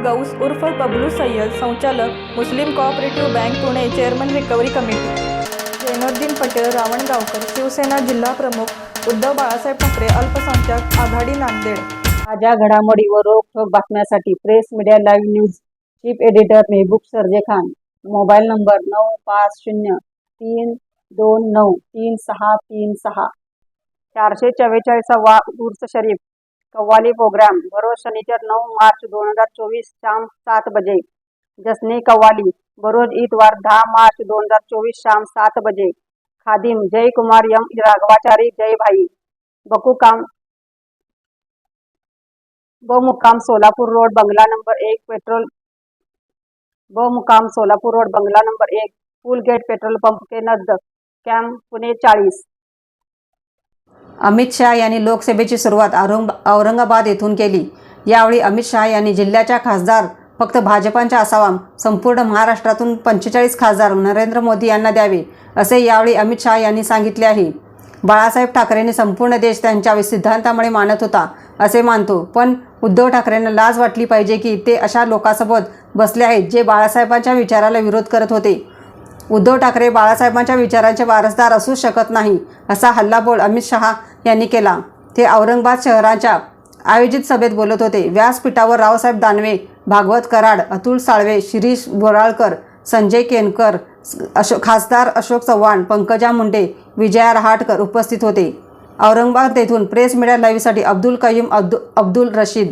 Gauss उर्फ बबलू सय्यद संचालक Muslim cooperative bank Pune chairman recovery committee. Zainuddin Patel Ravangaonkar Shiv Sena जिल्हा प्रमुख उद्धव बाळासाहेब ठाकरे अल्पसंख्याक आघाडी नांदेड. माझ्या घडामोडी व रोखठोक बातम्यासाठी press media live news chief editor Mehboob Sarje Khan. Mobile number नऊ पाच शून्य तीन दोन नऊ तीन सहा तीन सहा. चारशे चव्वेचाळीसावा उर्स शरीफ. कव्वाली प्रोग्राम. बरोज शनिचर नऊ मार्च दोन हजार चोवीस शाम सात बजे. जसनी कव्वाली. बरोज इतवार दहा मार्च दोन हजार चोवीस शाम सात बजे. खादिम. जय कुमार यम. राघवाचारी. जय भाई. बकुकाम. ब मुक्काम सोलापूर रोड बंगला नंबर एक पेट्रोल. ब मुक्काम सोलापूर रोड बंगला नंबर एक पूल गेट पेट्रोल पंप के नजदीक कॅम्प पुणे चाळीस. अमित शहा यांनी लोकसभेची सुरुवात औरंग औरंगाबाद येथून केली. यावेळी अमित शहा यांनी जिल्ह्याच्या खासदार फक्त भाजपांच्या असावा संपूर्ण महाराष्ट्रातून पंचेचाळीस खासदार नरेंद्र मोदी यांना द्यावे असे यावेळी अमित शहा यांनी सांगितले आहे. बाळासाहेब ठाकरेंनी संपूर्ण देश त्यांच्या सिद्धांतामुळे मानत होता असे मानतो. पण उद्धव ठाकरेंना लाज वाटली पाहिजे की ते अशा लोकांसोबत बसले आहेत जे बाळासाहेबांच्या विचाराला विरोध करत होते. उद्धव ठाकरे बाळासाहेबांच्या विचारांचे वारसदार असू शकत नाही असा हल्लाबोल अमित शहा यांनी केला. ते औरंगाबाद शहराच्या आयोजित सभेत बोलत होते. व्यासपीठावर रावसाहेब दानवे भागवत कराड अतुल साळवे शिरीष बोराळकर संजय केनकर अशो खासदार अशोक चव्हाण पंकजा मुंडे विजया रहाटकर उपस्थित होते. औरंगाबाद येथून प्रेस मीडिया लाईव्हसाठी अब्दुल कय्यूम अब्दु अब्दुल रशीद